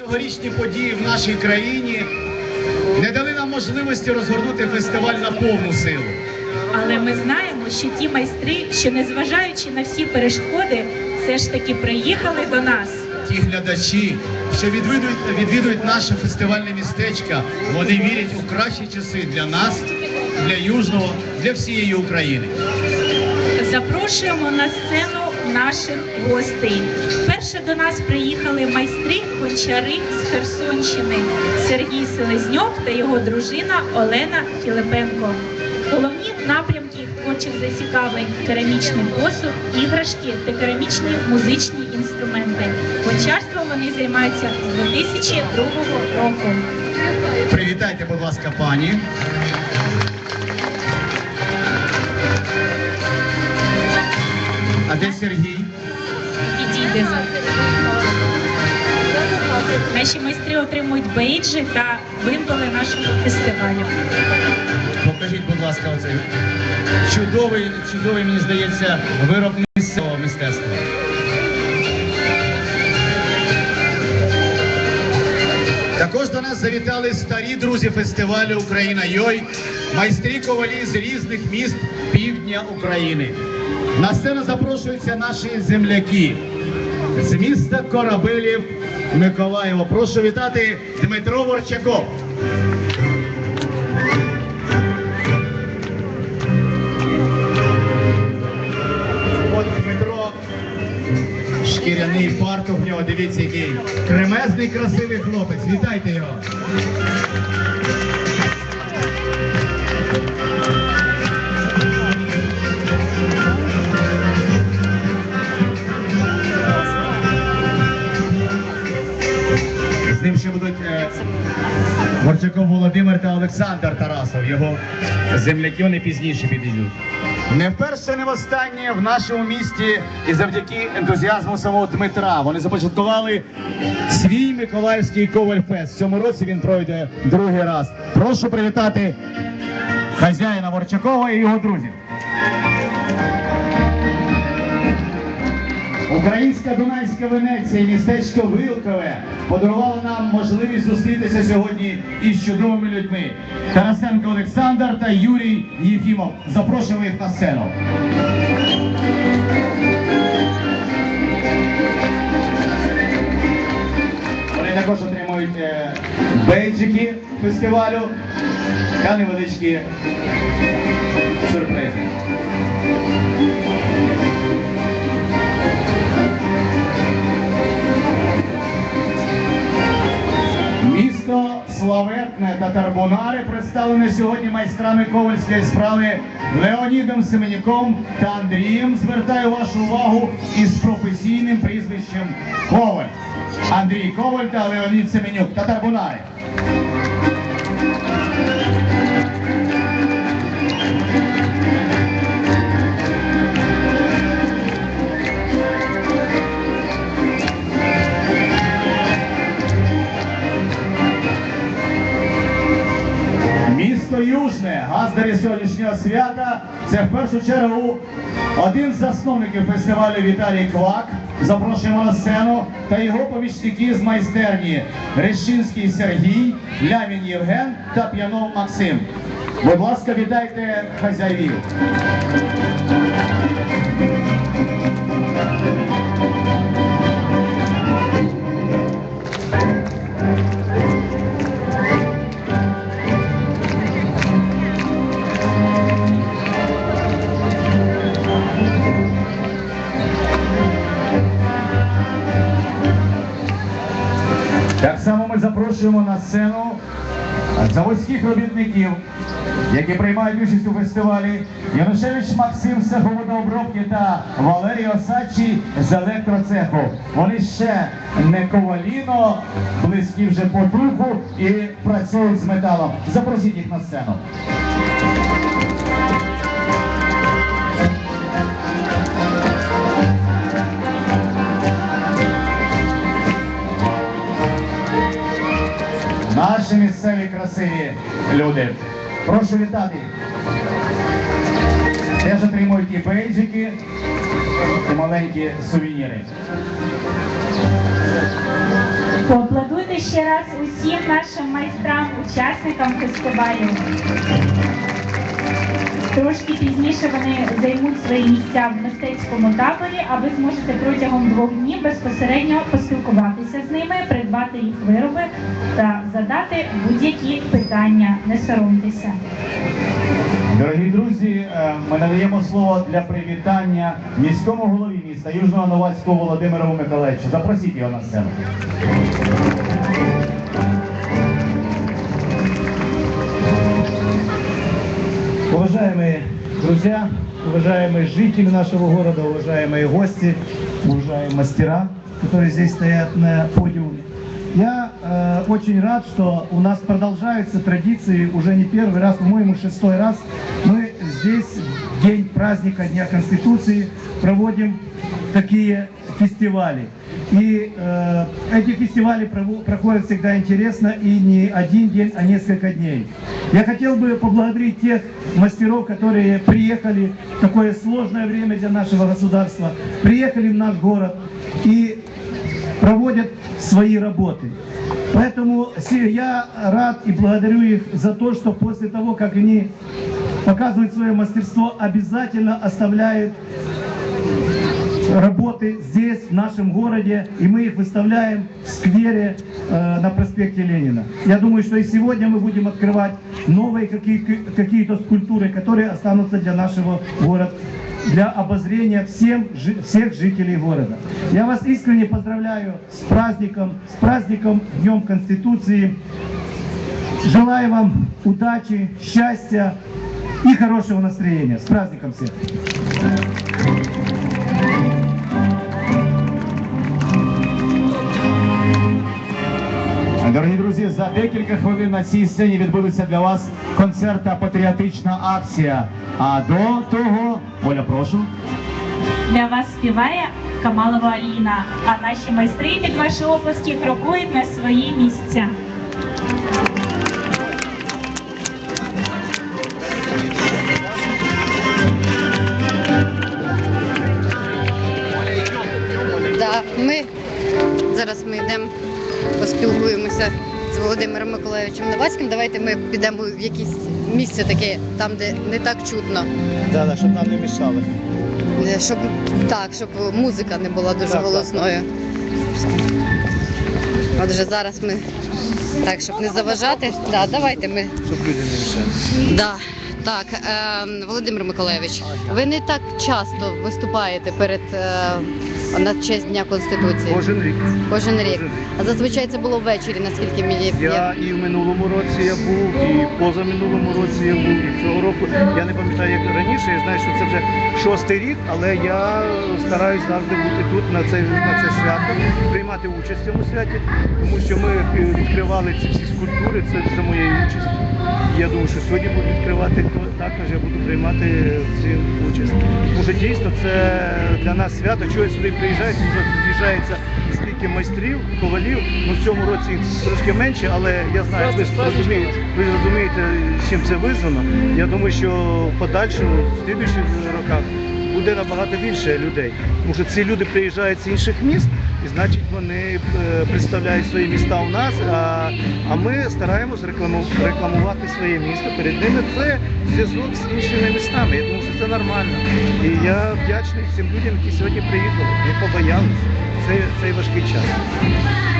Цьогорічні події в нашій країні не дали нам можливості розгорнути фестиваль на повну силу. Але ми знаємо, що ті майстри, що незважаючи на всі перешкоди, все ж таки приїхали до нас. Ті глядачі, що відвідують, відвідують наше фестивальне містечко, вони вірять у кращі часи для нас, для Южного, для всієї України. Запрошуємо на сцену наших гостей. Перше до нас приїхали майстри гончари з Херсонщини Сергій Селезньок та його дружина Олена Філипенко. Головні напрямки творчих зацікавлень керамічний посуд, іграшки та керамічні музичні інструменти. Гончарством вони займаються з 2002 року. Привітайте, будь ласка, пані. Де Сергій? Підійде за наші майстри отримують бейджі та вимпели нашого фестивалю. Покажіть, будь ласка, оцей чудовий, чудовий, мені здається, вироб місцевого мистецтва. Завітали старі друзі фестивалю Україна Йой, майстрі ковалі з різних міст півдня України. На сцену запрошуються наші земляки з міста Корабелів Миколаєва. Прошу вітати Дмитро Ворчаков. Шкіряний фартух в нього, дивіться, який кремезний, красивий хлопець. Вітайте його. З ним ще будуть е, Горчаков Володимир та Олександр Тарасов. Його земляки вони пізніше підійдуть. Не вперше, не востаннє в нашому місті і завдяки ентузіазму самого Дмитра вони започаткували свій Миколаївський Ковальфест. В цьому році він пройде другий раз. Прошу привітати хазяїна Ворчакова і його друзів. Українська Дунайська Венеція, і містечко Вилкове подарувало нам можливість зустрітися сьогодні із чудовими людьми. Тарасенко Олександр та Юрій Єфімов. Запрошуємо їх на сцену. Вони також отримують е, бейджики фестивалю та невеличкі сюрпризи. Місто та Тарбунари представлені сьогодні майстрами ковальської справи Леонідом Семенюком та Андрієм. Звертаю вашу увагу із професійним прізвищем Коваль. Андрій Коваль та Леонід Семенюк та Тарбунари. Газдарі сьогоднішнього свята. Це в першу чергу один з засновників фестивалю Віталій Квак. Запрошуємо на сцену та його помічники з майстерні Решинський Сергій, Лямін Євген та П'янов Максим. Будь ласка, вітайте хазяїв. Запрошуємо на сцену заводських робітників, які приймають участь у фестивалі. Янушевич Максим з цеху та Валерій Осадчий з електроцеху. Вони ще не коваліно, близькі вже по духу і працюють з металом. Запросіть їх на сцену. Наші місцеві красиві люди. Прошу вітати. Теж отримують і бейджики, і маленькі сувеніри. Поаплодуйте ще раз усім нашим майстрам, учасникам фестивалю. Трошки пізніше вони займуть свої місця в мистецькому таборі, а ви зможете протягом двох днів безпосередньо поспілкуватися з ними, придбати їх вироби та задати будь-які питання. Не соромтеся. Дорогі друзі, е, ми надаємо слово для привітання міському голові міста Южного Новацького Володимиру Миколаївичу. Запросіть його на сцену. Уважаемые друзья, уважаемые жители нашего города, уважаемые гости, уважаемые мастера, которые здесь стоят на подиуме. Я э, очень рад, что у нас продолжаются традиции уже не первый раз, по-моему, шестой раз. Мы здесь в день праздника Дня Конституции проводим такие фестивали. И э, эти фестивали проходят всегда интересно и не один день, а несколько дней. Я хотел бы поблагодарить тех мастеров, которые приехали в такое сложное время для нашего государства, приехали в наш город и проводят свои работы. Поэтому я рад и благодарю их за то, что после того, как они показывают свое мастерство, обязательно оставляют работы здесь, в нашем городе, и мы их выставляем в сквере э, на проспекте Ленина. Я думаю, что и сегодня мы будем открывать новые какие- какие-то скульптуры, которые останутся для нашего города для обозрения всем, всех жителей города. Я вас искренне поздравляю с праздником, с праздником Днем Конституции. Желаю вам удачи, счастья и хорошего настроения. С праздником всех! Дорогі друзі, за декілька хвилин на цій сцені відбудеться для вас концерт та патріотична акція. А до того, Оля, прошу. Для вас співає Камалова Аліна, а наші майстри під ваші оплески крокують на свої місця. Да, ми зараз ми йдемо, поспілкуємося з Володимиром Миколаївичем Новацьким. Давайте ми підемо в якесь місце таке, там, де не так чутно. Да, да, щоб нам не мішали. Е, Щоб так, щоб музика не була дуже Так, так, голосною. Отже, зараз ми так, щоб не заважати. Да, давайте ми. Щоб люди не мішали. Да. Так, е, Володимир Миколаївич, ви не так часто виступаєте перед е, на честь Дня Конституції. Кожен рік. Кожен рік. А зазвичай це було ввечері, наскільки мені Я і в минулому році я був, і позаминулому році я був, і цього року. Я не пам'ятаю, як раніше. Я знаю, що це вже шостий рік, але я стараюсь завжди бути тут на це, на це свято, приймати участь в цьому святі, тому що ми відкривали ці всі скульптури, це за моєю участю. Я думаю, що сьогодні буду відкривати, то також я буду приймати в цій участь. Тому що дійсно це для нас свято. Чого я сюди приїжджаю, тут з'їжджається стільки майстрів, ковалів. Ну в цьому році трошки менше, але я знаю, ви ж розумієте, ви розумієте, чим це визвано. Я думаю, що в подальшому, в слідуючих роках буде набагато більше людей. Тому що ці люди приїжджають з інших міст, і значить вони е, представляють свої міста у нас. А, а ми стараємось рекламу- рекламувати своє місто перед ними. Це зв'язок з іншими містами. Думаю, що це нормально. І я вдячний всім людям, які сьогодні приїхали, не побоялися. Це цей важкий час.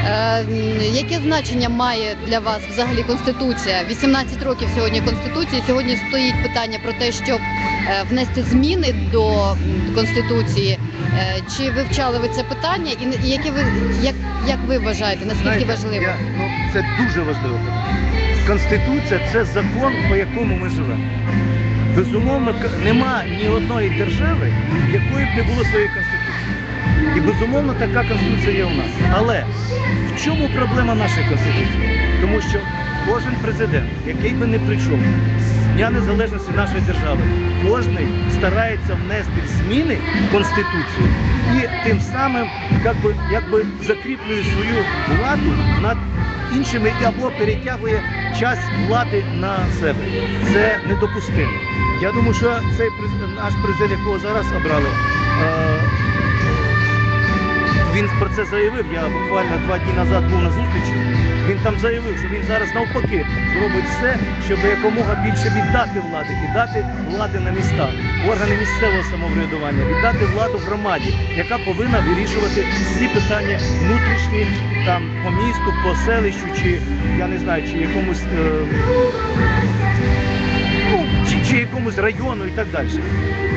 Е, яке значення має для вас взагалі конституція? 18 років сьогодні конституції. Сьогодні стоїть питання про те, щоб е, внести зміни до конституції. Е, Чи вивчали ви це питання? І, не- і яке ви як, як ви вважаєте? Наскільки Знаєте, важливо? Я, ну, це дуже важливо. Конституція це закон, по якому ми живемо. Безумовно, нема ні одної держави, якої б не було своєї конституції. І безумовно така конституція є у нас. Але в чому проблема нашої конституції? Тому що кожен президент, який би не прийшов з Дня Незалежності нашої держави, кожний старається внести зміни в Конституцію і тим самим якби, якби закріплює свою владу над іншими або перетягує часть влади на себе. Це недопустимо. Я думаю, що цей президент, наш президент, якого зараз обрали, е, він про це заявив. Я буквально два дні назад був на зустрічі. Він там заявив, що він зараз навпаки зробить все, щоб якомога більше віддати влади і дати влади на міста, органи місцевого самоврядування, віддати владу громаді, яка повинна вирішувати всі питання внутрішні там по місту, по селищу, чи я не знаю, чи якомусь. Е, ну, чи якомусь району і так далі.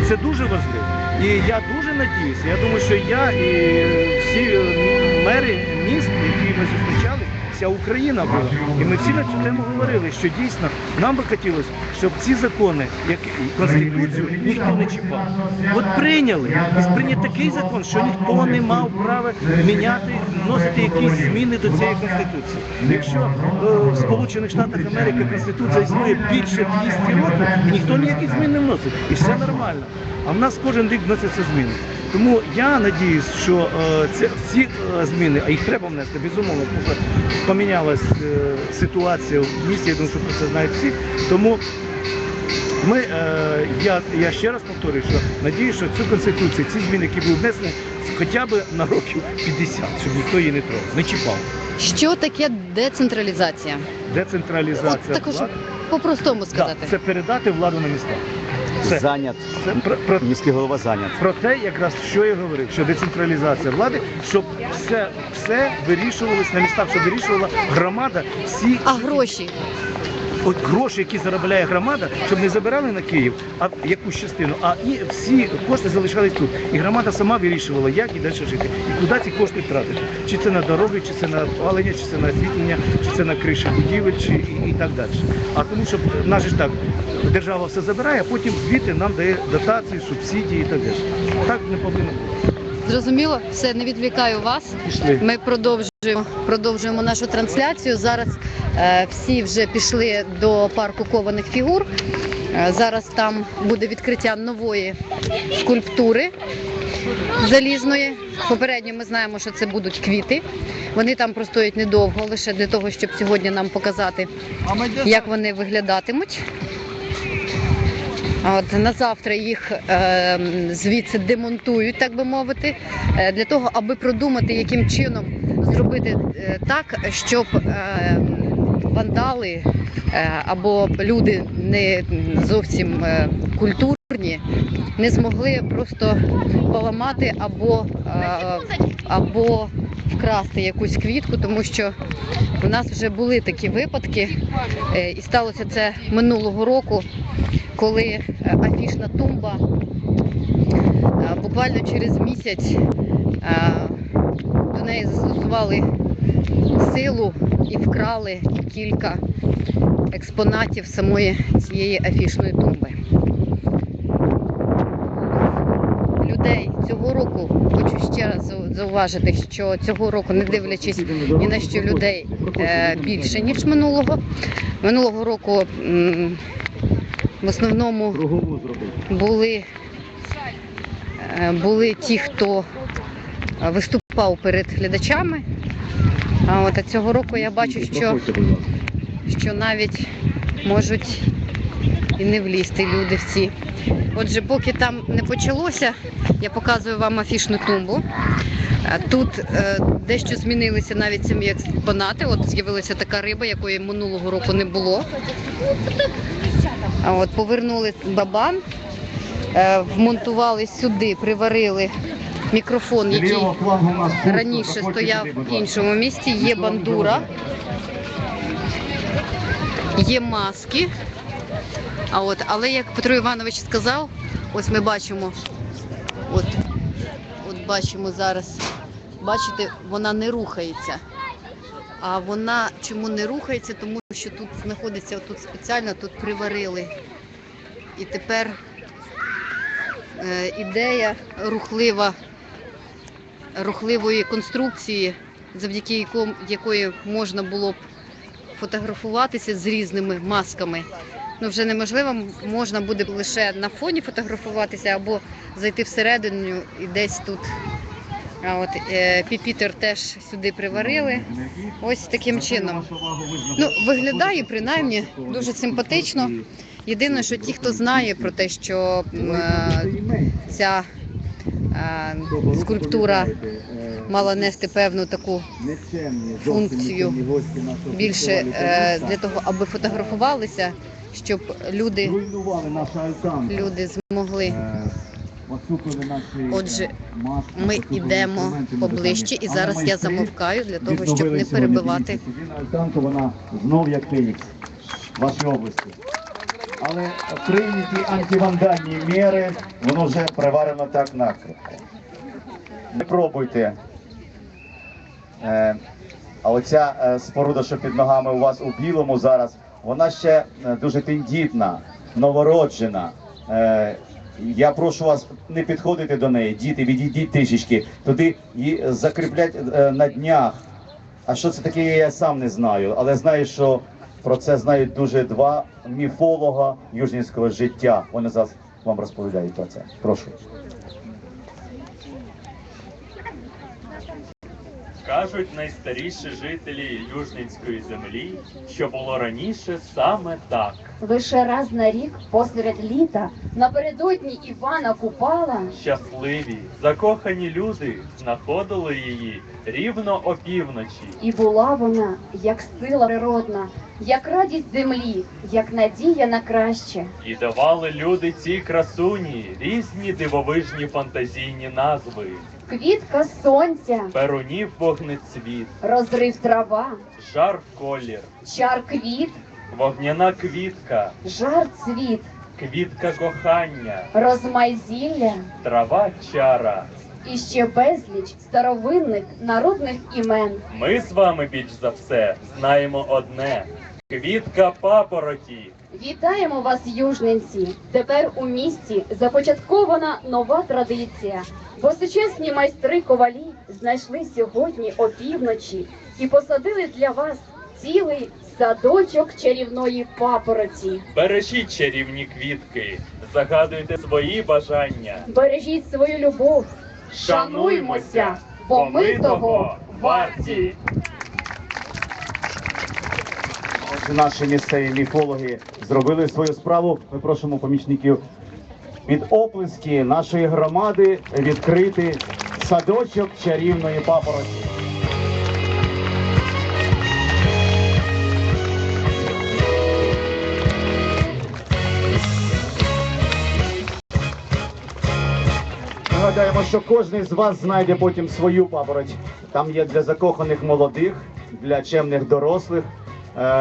Це дуже важливо. І я дуже надіюся, я думаю, що я і всі е, мери міст, які ми зустрічали, вся Україна була. І ми всі на цю тему говорили, що дійсно нам би хотілося, щоб ці закони, як Конституцію, ніхто не чіпав. От прийняли, і прийняти такий закон, що ніхто не мав права міняти, вносити якісь зміни до цієї конституції. Якщо е, в Сполучених Штатах Америки Конституція існує більше 200 років, ніхто ніяких змін не вносить. І все нормально. А в нас кожен рік вносяться зміни. Тому я надіюсь, що е, це всі е, зміни, а їх треба внести, безумовно, тому що помінялась е, ситуація в місті. Я думаю, що про це знають всі. Тому ми, я, я ще раз повторюю, що надію, що цю конституцію, ці зміни, які будуть внесені, хоча б на років 50, щоб ніхто її не трогав, не чіпав. Що таке децентралізація? Децентралізація От також по-простому Да, сказати. це передати владу на міста. Все. занят. Це про, про, Міський голова занят. про те, якраз що я говорив, що децентралізація влади, щоб все, все вирішувалось на містах, щоб вирішувала громада всі А гроші? От гроші, які заробляє громада, щоб не забирали на Київ, а якусь частину, а і всі кошти залишались тут. І громада сама вирішувала, як і далі жити, і куди ці кошти тратити. Чи це на дороги, чи це на опалення, чи це на освітлення, чи це на криші будівель, чи і, і так далі. А тому, що нас ж так, держава все забирає, а потім звідти нам дає дотації, субсидії і так далі. Так не повинно бути. Зрозуміло? Все, не відвлікаю вас. Пішли. Ми продовжуємо, продовжуємо нашу трансляцію. Зараз всі вже пішли до парку кованих фігур. Е, зараз там буде відкриття нової скульптури залізної. Попередньо ми знаємо, що це будуть квіти. Вони там простоять недовго, лише для того, щоб сьогодні нам показати, як вони виглядатимуть. От на завтра їх е, звідси демонтують, так би мовити, е, для того, аби продумати, яким чином зробити е, так, щоб е, вандали е, або люди не зовсім е, культурні не змогли просто поламати або, е, або вкрасти якусь квітку, тому що у нас вже були такі випадки, і сталося це минулого року коли афішна тумба буквально через місяць до неї застосували силу і вкрали кілька експонатів самої цієї афішної тумби. Людей цього року хочу ще раз зауважити, що цього року, не дивлячись ні на що людей е, більше ніж минулого. Минулого року в основному були, е, були ті, хто е, виступав перед глядачами. А от а цього року я бачу, що, що навіть можуть і не влізти люди всі. Отже, поки там не почалося, я показую вам афішну тумбу. Тут е, дещо змінилися навіть самі експонати. От з'явилася така риба, якої минулого року не було. А от повернули бабан, е, вмонтували сюди, приварили мікрофон, який раніше стояв в іншому місці. Є бандура, є маски. А от, але як Петро Іванович сказав, ось ми бачимо, от, от бачимо зараз, бачите, вона не рухається. А вона чому не рухається? Тому що тут знаходиться тут спеціально, тут приварили. І тепер е, ідея рухлива, рухливої конструкції, завдяки якої можна було б фотографуватися з різними масками. Ну, вже неможливо, можна буде лише на фоні фотографуватися або зайти всередину і десь тут. А от е, піпітер теж сюди приварили. Ось таким чином. Ну, виглядає принаймні дуже симпатично. Єдине, що ті, хто знає про те, що е, ця скульптура мала нести певну таку функцію більше е, для того, аби фотографувалися, щоб люди, люди змогли. Отже, Ми йдемо поближче, і зараз я замовкаю для того, щоб не перебивати. вона знов як Фенікс в вашій області. Але прийняті антивандальні міри, воно вже приварено так накрепко. Не пробуйте. Е, а оця е, споруда, що під ногами у вас у білому зараз, вона ще е, дуже тендітна, новороджена. Я прошу вас не підходити до неї, діти, відійдіть трішечки. Туди її закріплять на днях. А що це таке, я сам не знаю. Але знаю, що про це знають дуже два міфолога южнінського життя. Вони зараз вам розповідають про це. Прошу. Кажуть найстаріші жителі Южненської землі, що було раніше саме так. Лише раз на рік посеред літа напередодні Івана Купала Щасливі, закохані люди знаходили її рівно опівночі. і була вона як сила природна, як радість землі, як надія на краще. І давали люди цій красуні різні дивовижні фантазійні назви: Квітка сонця, перунів вогнецвіт, розрив трава, жар колір, чар квіт, вогняна квітка, жар цвіт, квітка кохання, розмайзілля. Трава чара. і ще безліч старовинних народних імен. Ми з вами більш за все знаємо одне: квітка папороті. Вітаємо вас, южненці! Тепер у місті започаткована нова традиція, бо сучасні майстри ковалі знайшли сьогодні опівночі і посадили для вас цілий садочок чарівної папороті. Бережіть чарівні квітки, загадуйте свої бажання. Бережіть свою любов, шануймося, бо ми того варті. Наші місцеві міфологи зробили свою справу. Ми просимо помічників під оплески нашої громади відкрити садочок чарівної папороті. Нагадаємо, що кожен з вас знайде потім свою папороть. Там є для закоханих молодих, для чемних дорослих.